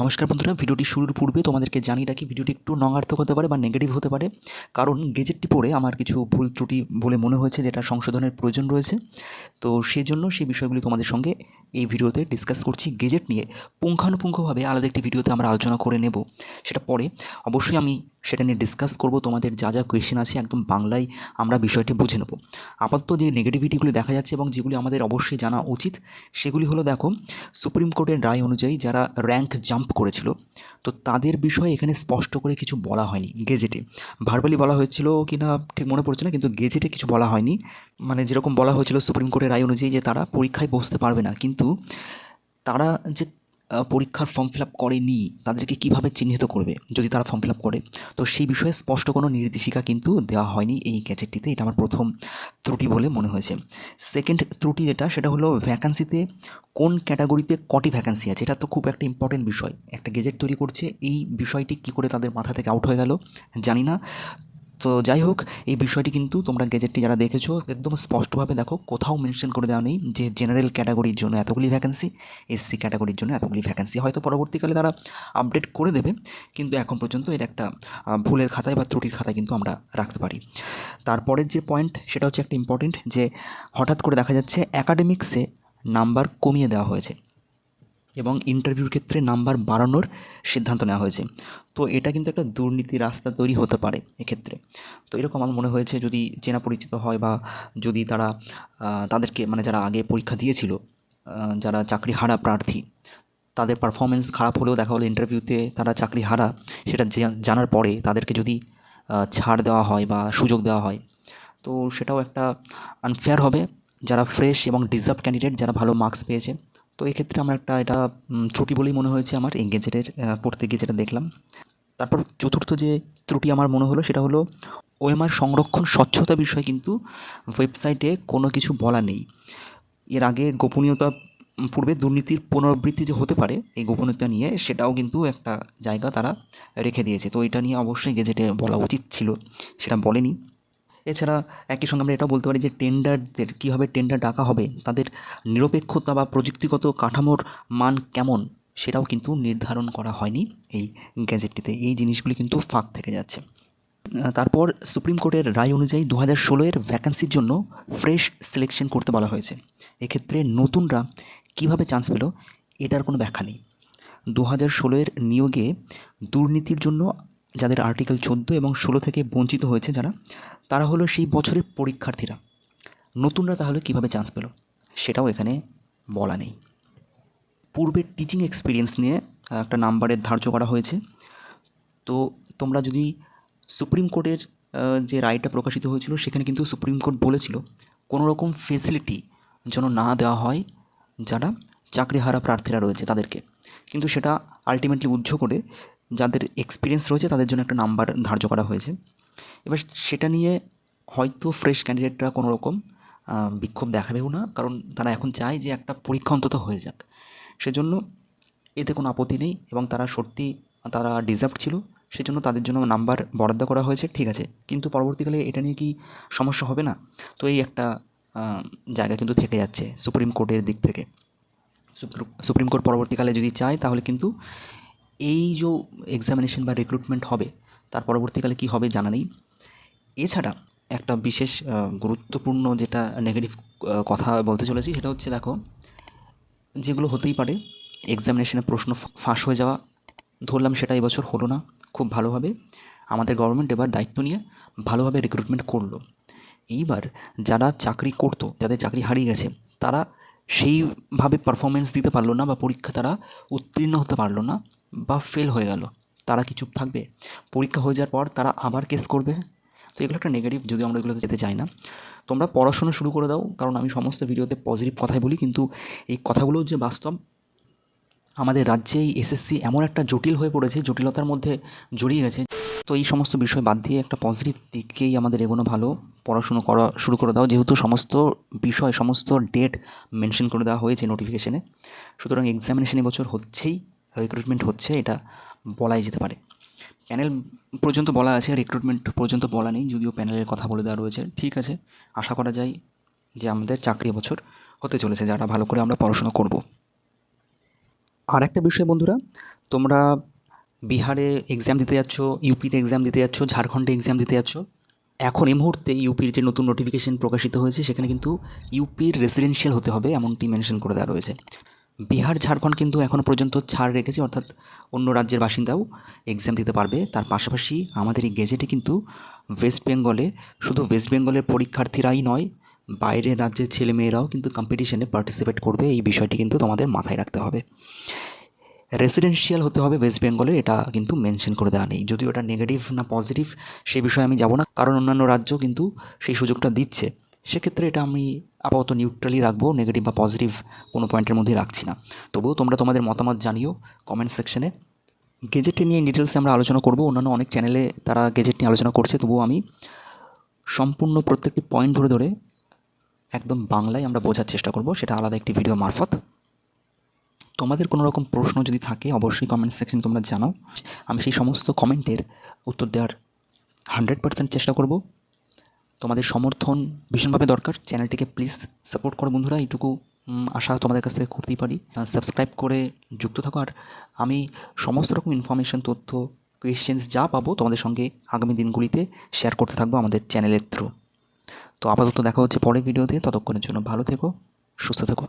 নমস্কার বন্ধুরা, ভিডিওটি শুরুর পূর্বে তোমাদেরকে জানিয়ে রাখি, ভিডিওটি একটু নঙার্থক হতে পারে বা নেগেটিভ হতে পারে। কারণ গেজেটটি পড়ে আমার কিছু ভুল ত্রুটি বলে মনে হয়েছে যেটা সংশোধনের প্রয়োজন রয়েছে। তো সেই জন্য সেই বিষয়গুলি তোমাদের সঙ্গে এই ভিডিওতে ডিসকাস করছি। গেজেট নিয়ে পুঙ্খানুপুঙ্খভাবে আলাদা একটি ভিডিওতে আমরা আলোচনা করে নেব। সেটা পরে। অবশ্যই আমি সেটা নিয়ে ডিসকাস করব। তোমাদের যা যা কোয়েশ্চেন আছে একদম বাংলায় আমরা বিষয়টি বুঝে নেব। আপাতত যে নেগেটিভিটিগুলি দেখা যাচ্ছে এবং যেগুলি আমাদের অবশ্যই জানা উচিত, সেগুলি হলো দেখো, সুপ্রিম কোর্টের রায় অনুযায়ী যারা র্যাঙ্ক জাম্প করেছিল, তো তাদের বিষয়ে এখানে স্পষ্ট করে কিছু বলা হয়নি গেজেটে ভার্বালি বলা হয়েছিল কি না ঠিক মনে পড়ছে না, কিন্তু গেজেটে কিছু বলা হয়নি। মানে যেরকম বলা হয়েছিল সুপ্রিম কোর্টের রায় অনুযায়ী যে তারা পরীক্ষায় বসতে পারবে না, কিন্তু তারা যে পরীক্ষার ফর্ম ফিল আপ করেনি, তাদেরকে কীভাবে চিহ্নিত করবে যদি তারা ফর্ম ফিল আপ করে? তো সেই বিষয়ে স্পষ্ট কোনো নির্দেশিকা কিন্তু দেওয়া হয়নি এই গ্যাজেটটিতে এটা আমার প্রথম ত্রুটি বলে মনে হয়েছে। সেকেন্ড ত্রুটি যেটা, সেটা হলো ভ্যাকান্সিতে কোন ক্যাটাগরিতে কটি ভ্যাকান্সি আছে? এটা তো খুব একটা ইম্পর্টেন্ট বিষয়। একটা গেজেট তৈরি করছে, এই বিষয়টি কী করে তাদের মাথা থেকে আউট হয়ে গেল জানি না। তো যাই হোক, এই বিষয়টি কিন্তু তোমরা গেজেটটি যারা দেখেছ, একদম স্পষ্টভাবে দেখো, কোথাও মেনশন করে দেওয়া নেই যে জেনারেল ক্যাটাগরির জন্য এতগুলি ভ্যাকেন্সি এসসি ক্যাটাগরির জন্য এতগুলি ভ্যাকেন্সি হয়তো পরবর্তীকালে তারা আপডেট করে দেবে, কিন্তু এখন পর্যন্ত এর একটা ভুলের খাতায় বা ত্রুটির খাতায় কিন্তু আমরা রাখতে পারি। তারপরের যে পয়েন্ট সেটা হচ্ছে একটা ইম্পর্টেন্ট যে হঠাৎ করে দেখা যাচ্ছে একাডেমিক্সে নাম্বার কমিয়ে দেওয়া হয়েছে। এবং ইন্টারভিউর ক্ষেত্রে নাম্বার বাড়ানোর সিদ্ধান্ত নেওয়া হয়েছে। তো এটা কিন্তু একটা দুর্নীতি রাস্তা তৈরি হতে পারে এক্ষেত্রে। তো এরকম আমার মনে হয়েছে যদি চেনা পরিচিত হয় বা যদি তারা তাদেরকে মানে যারা আগে পরীক্ষা দিয়েছিল যারা চাকরি হারা প্রার্থী, তাদের পারফরমেন্স খারাপ হলেও দেখা হলো ইন্টারভিউতে তারা চাকরি হারা, সেটা জানার পরে তাদেরকে যদি ছাড় দেওয়া হয় বা সুযোগ দেওয়া হয়, তো সেটাও একটা আনফেয়ার হবে। যারা ফ্রেশ এবং ডিজার্ভ ক্যান্ডিডেট যারা ভালো মার্কস পেয়েছে তো এক্ষেত্রে আমার একটা এটা ত্রুটি বলেই মনে হয়েছে আমার এই গেজেটের পড়তে গিয়ে যেটা দেখলাম। তারপর চতুর্থ যে ত্রুটি আমার মনে হলো সেটা হলো ওএমআর সংরক্ষণ স্বচ্ছতা বিষয়ে কিন্তু ওয়েবসাইটে কোনো কিছু বলা নেই। এর আগে গোপনীয়তা পূর্বে দুর্নীতির পুনরাবৃত্তি যে হতে পারে এই গোপনীয়তা নিয়ে সেটাও কিন্তু একটা জায়গা তারা রেখে দিয়েছে। তো এটা নিয়ে অবশ্যই গেজেটে বলা উচিত ছিল, সেটা বলেনি। এছাড়া একই সঙ্গে আমরা এটাও বলতে পারি যে টেন্ডারদের কীভাবে টেন্ডার ডাকা হবে, তাদের নিরপেক্ষতা বা প্রযুক্তিগত কাঠামোর মান কেমন সেটাও কিন্তু নির্ধারণ করা হয়নি এই গ্যাজেটটিতে। এই জিনিসগুলি কিন্তু ফাঁক থেকে যাচ্ছে। তারপর সুপ্রিম কোর্টের রায় অনুযায়ী দু হাজার ষোলোয়ের ভ্যাকান্সির জন্য ফ্রেশ সিলেকশন করতে বলা হয়েছে। এক্ষেত্রে নতুনরা কীভাবে চান্স পেল, এটার কোনো ব্যাখ্যা নেই। দু হাজার ষোলোয়ের নিয়োগে দুর্নীতির জন্য যাদের আর্টিকেল চোদ্দ এবং ষোলো থেকে বঞ্চিত হয়েছে যারা, তারা হলো সেই বছরের পরীক্ষার্থীরা। নতুনরা তাহলে কীভাবে চান্স পেল? সেটাও এখানে বলা নেই। পূর্বের টিচিং এক্সপিরিয়েন্স নিয়ে একটা নাম্বারের ধার্য করা হয়েছে। তো তোমরা যদি সুপ্রিম কোর্টের যে রায়টা প্রকাশিত হয়েছিল, সেখানে কিন্তু সুপ্রিম কোর্ট বলেছিল কোনো রকম ফেসিলিটি যেন না দেওয়া হয় যারা চাকরিহারা প্রার্থীরা রয়েছে তাদেরকে। কিন্তু সেটা আলটিমেটলি উজ্জ্ব করে যাদের এক্সপিরিয়েন্স রয়েছে তাদের জন্য একটা নাম্বার ধার্য করা হয়েছে। এবার সেটা নিয়ে হয়তো ফ্রেশ ক্যান্ডিডেটরা কোনো রকম বিক্ষোভ দেখাবেও না, কারণ তারা এখন চায় যে একটা পরীক্ষা অন্তত হয়ে যাক। সেজন্য এতে কোনো আপত্তি নেই এবং তারা সত্যি তারা ডিজার্ভ ছিল, সেজন্য তাদের জন্য নাম্বার বরাদ্দ করা হয়েছে, ঠিক আছে। কিন্তু পরবর্তীকালে এটা নিয়ে কি সমস্যা হবে না? তো এই একটা জায়গা কিন্তু থেকে যাচ্ছে সুপ্রিম কোর্টের দিক থেকে। সুপ্র- সুপ্রিম কোর্ট পরবর্তীকালে যদি চায় তাহলে কিন্তু এই যে এক্সামিনেশন বা রিক্রুটমেন্ট হবে, তার পরবর্তীকালে কি হবে জানা নেই। এছাড়া একটা বিশেষ গুরুত্বপূর্ণ যেটা নেগেটিভ কথা বলতে চলেছি সেটা হচ্ছে দেখো, যেগুলো হতেই পারে এক্সামিনেশনে প্রশ্ন ফাঁস হয়ে যাওয়া, ধরলাম সেটা এবছর হলো না, খুব ভালোভাবে। আমাদের গভর্নমেন্ট এবার দায়িত্ব নিয়ে ভালোভাবে রিক্রুটমেন্ট করল। এইবার যারা চাকরি করতো, যাদের চাকরি হারিয়ে গেছে, তারা সেইভাবে পারফরমেন্স দিতে পারল না বা পরীক্ষা তারা উত্তীর্ণ হতে পারল না। বা ফেল হয়ে গেল, তারা কি চুপ থাকবে? পরীক্ষা হয়ে যাওয়ার পর তারা আবার কেস করবে? তো এগুলো একটা নেগেটিভ যদিও আমরা এগুলোতে যেতে চাই না। তোমরা পড়াশোনা শুরু করে দাও, কারণ আমি সমস্ত ভিডিওতে পজিটিভ কথাই বলি, কিন্তু এই কথাগুলো যে বাস্তব, আমাদের রাজ্যে এই এসএসসি এমন একটা জটিল হয়ে পড়েছে, জটিলতার মধ্যে জড়িয়ে গেছে। তো এই সমস্ত বিষয় বাদ দিয়ে একটা পজিটিভ দিকেই আমাদের এগোনো ভালো। পড়াশুনো করা শুরু করে দাও, যেহেতু সমস্ত বিষয়, সমস্ত ডেট মেনশন করে দেওয়া হয়েছে নোটিফিকেশনে সুতরাং এক্সামিনেশন এবছর হচ্ছেই। রিক্রুটমেন্ট হচ্ছে, এটা বলাই যেতে পারে। প্যানেল পর্যন্ত বলা আছে রিক্রুটমেন্ট পর্যন্ত বলা নেই, যদিও প্যানেলের কথা বলে দেওয়া রয়েছে। ঠিক আছে, আশা করা যায় যে আমাদের চাকরি বছর হতে চলেছে, যারা ভালো করে আমরা পড়াশোনা করব। আর একটা বিষয় বন্ধুরা, তোমরা বিহারে এক্সাম দিতে যাচ্ছ ইউপিতে এক্সাম দিতে যাচ্ছ, ঝাড়খণ্ডে এক্সাম দিতে যাচ্ছ, এখন এই মুহূর্তে ইউপির যে নতুন নোটিফিকেশন প্রকাশিত হয়েছে, সেখানে কিন্তু ইউপির রেসিডেন্সিয়াল হতে হবে, এমনটি মেনশন করে দেওয়া রয়েছে। বিহার, ঝাড়খণ্ড কিন্তু এখনও পর্যন্ত ছাড় রেখেছে, অর্থাৎ অন্য রাজ্যের বাসিন্দাও এক্সাম দিতে পারবে। তার পাশাপাশি আমাদের এই গেজেটে কিন্তু ওয়েস্ট বেঙ্গলে শুধু ওয়েস্ট বেঙ্গলের পরীক্ষার্থীরাই নয়, বাইরের রাজ্যের ছেলেমেয়েরাও কিন্তু কম্পিটিশনে পার্টিসিপেট করবে। এই বিষয়টি কিন্তু তোমাদের মাথায় রাখতে হবে। রেসিডেন্সিয়াল হতে হবে ওয়েস্ট বেঙ্গলের এটা কিন্তু মেনশন করে দেওয়া নেই। যদিও এটা নেগেটিভ না পজিটিভ সে বিষয়ে আমি যাব না, কারণ অন্যান্য রাজ্য কিন্তু সেই সুযোগটা দিচ্ছে। সেক্ষেত্রে এটা আমি আপাতত নিউট্রালি রাখব নেগেটিভ বা পজিটিভ কোনো পয়েন্টের মধ্যেই রাখছি না। তবুও তোমরা তোমাদের মতামত জানিও কমেন্ট সেকশনে গেজেটে নিয়ে ডিটেলসে আমরা আলোচনা করব, অন্যান্য অনেক চ্যানেলে তারা গেজেট নিয়ে আলোচনা করছে, তবুও আমি সম্পূর্ণ প্রত্যেকটি পয়েন্ট ধরে ধরে একদম বাংলায় আমরা বোঝার চেষ্টা করব, সেটা আলাদা একটি ভিডিও মারফত। তোমাদের কোনো রকম প্রশ্ন যদি থাকে, অবশ্যই কমেন্ট সেকশনে তোমরা জানাও। আমি সেই সমস্ত কমেন্টের উত্তর দেওয়ার হান্ড্রেড পার্সেন্ট চেষ্টা করব। তোমাদের সমর্থন ভীষণভাবে দরকার। চ্যানেলটিকে প্লিজ সাপোর্ট করো বন্ধুরা, এইটুকু আশা তোমাদের কাছ থেকে করতেই পারি। সাবস্ক্রাইব করে যুক্ত থাকো। আর আমি সমস্ত রকম ইনফরমেশান তথ্য কোয়েশ্চেন্স যা পাবো তোমাদের সঙ্গে আগামী দিনগুলিতে শেয়ার করতে থাকব আমাদের চ্যানেলের থ্রু তো আপাতত দেখা হচ্ছে পরের ভিডিওতে ততক্ষণের জন্য ভালো থেকো, সুস্থ থেকো।